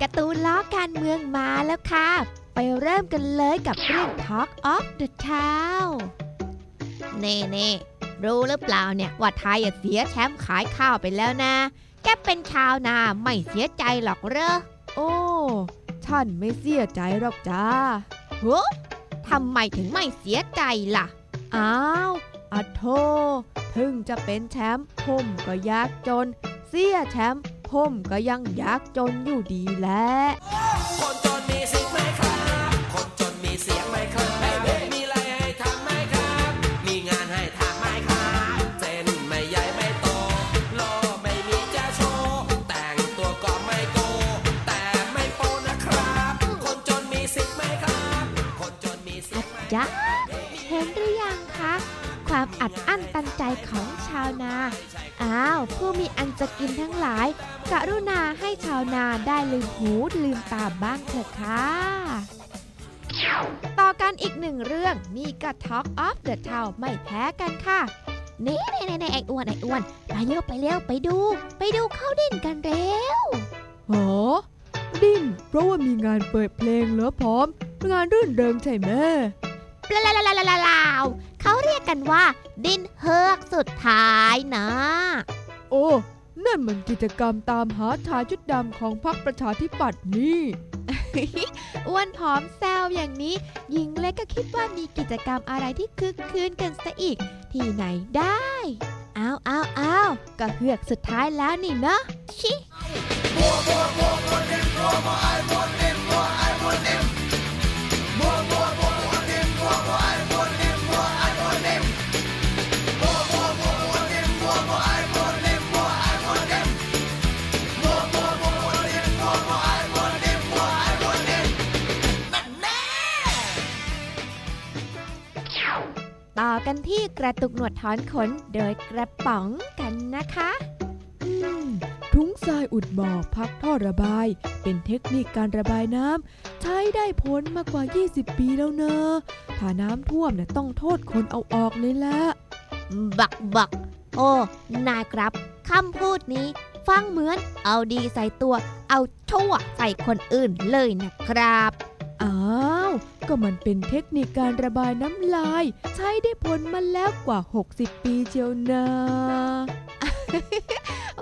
การ์ตูนล้อการเมืองมาแล้วค่ะ ไปเริ่มกันเลยกับเรื่อง Talk of the Town เน่เน่รู้หรือเปล่าเนี่ยว่าไทยอะเสียแชมป์ขายข้าวไปแล้วนะ แกเป็นชาวนาไม่เสียใจหรอกเหรอ โอ้ฉันไม่เสียใจหรอกจ้าโหทำไมถึงไม่เสียใจล่ะ อ้าวอะโทถึงจะเป็นแชมป์ผมก็ยากจน เสียแชมป์ ผมก็ยังยากจนอยู่ดีแหละคนจนมีสิทธิ์ไหมครับคนจนมีเสียงไหมครับมีอะไรให้ทำไหมครับ มีงานให้ทำไหมครับเส้นไม่ใหญ่ไม่โตโลไม่มีจะโชว์แต่งตัวก็ไม่โก แต่ไม่โปนะครับ คนจนมีสิทธิ์ไหมครับ คนจนมีสิทธิ์ไหมจ๊ะเห็นหรือยังคะ ความอัดอั้นตันใจของชาวนา อ้าว ผู้มีอันจะกินทั้งหลาย กรุณาให้ชาวนาได้ลืมหูลืมตาบ้างเถอะค่ะ ต่อกันอีกหนึ่งเรื่องนี่ก็ Talk of the Town ไม่แพ้กันค่ะนี่นี่นี่ไอ้อ้วนไอ้อ้วนไปเร็วไปเร็วไปดู ไปดูเข้าเด่นกันเร็วหอดิ้นเพราะว่ามีงานเปิดเพลงเหรอพร้อม งานรื่นเริงใช่ไหม ปลาลาลาลาลาลาวเขาเรียกกันว่า ดินเฮือกสุดท้ายนะ โอ้ นั่นมันกิจกรรมตามหาชายชุดดำของพรรคประชาธิปัตย์นี่อ้วนผอมแซวอย่างนี้ หญิงเล็กก็คิดว่ามีกิจกรรมอะไรที่คึกคืนกันซะอีก ที่ไหนได้อ้าวอ้าวอ้าวก็เฮือกสุดท้ายแล้วนี่เนาะชิ ต่อกันที่กระตุกหนวดถอนขนโดยกระป๋องกันนะคะอืมทุ้งทรายอุดบ่อพักท่อระบาย เป็นเทคนิคการระบายน้ำใช้ได้ผลมากกว่า 20 ปีแล้วเนอะถ้าน้ำท่วมเนี่ยต้องโทษคนเอาออกเลยละบักบักโอ้นายครับคำพูดนี้ฟังเหมือนเอาดีใส่ตัว เอาชั่วใส่คนอื่นเลยนะครับ อ้าว ก็มันเป็นเทคนิคการระบายน้ำลาย ใช้ได้ผลมาแล้วกว่า 60 ปีเชียวนะ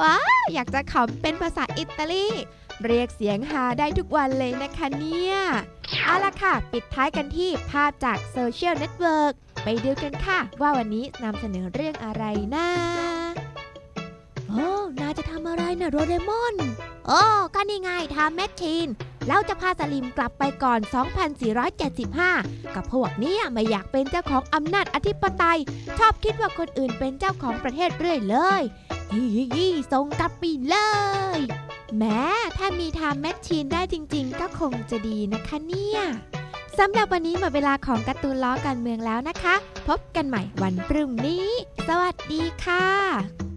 ว้าอยากจะขำเป็นภาษาอิตาลีเรียกเสียงฮาได้ทุกวันเลยนะคะเนี่ย เอาละค่ะ ปิดท้ายกันที่ภาพจากโซเชียลเน็ตเวิร์กไปดูกันค่ะ ว่าวันนี้นำเสนอเรื่องอะไรนะโอ้นายจะทำอะไรนะโดเรมอน โอ้ก็นี่ไงทำแมชชีน แล้วจะพาสลิมกลับไปก่อน 2475 กับพวกนี้ไม่อยากเป็นเจ้าของอำนาจอธิปไตย ชอบคิดว่าคนอื่นเป็นเจ้าของประเทศเรื่อยเลยยี่ยี่ส่งกลับไปเลย แม้ถ้ามีไทม์แมชชีนได้จริง ๆ ก็คงจะดีนะคะเนี่ยสำหรับวันนี้หมดเวลาของการ์ตูนล้อการเมืองแล้วนะคะ พบกันใหม่วันพรุ่งนี้ สวัสดีค่ะ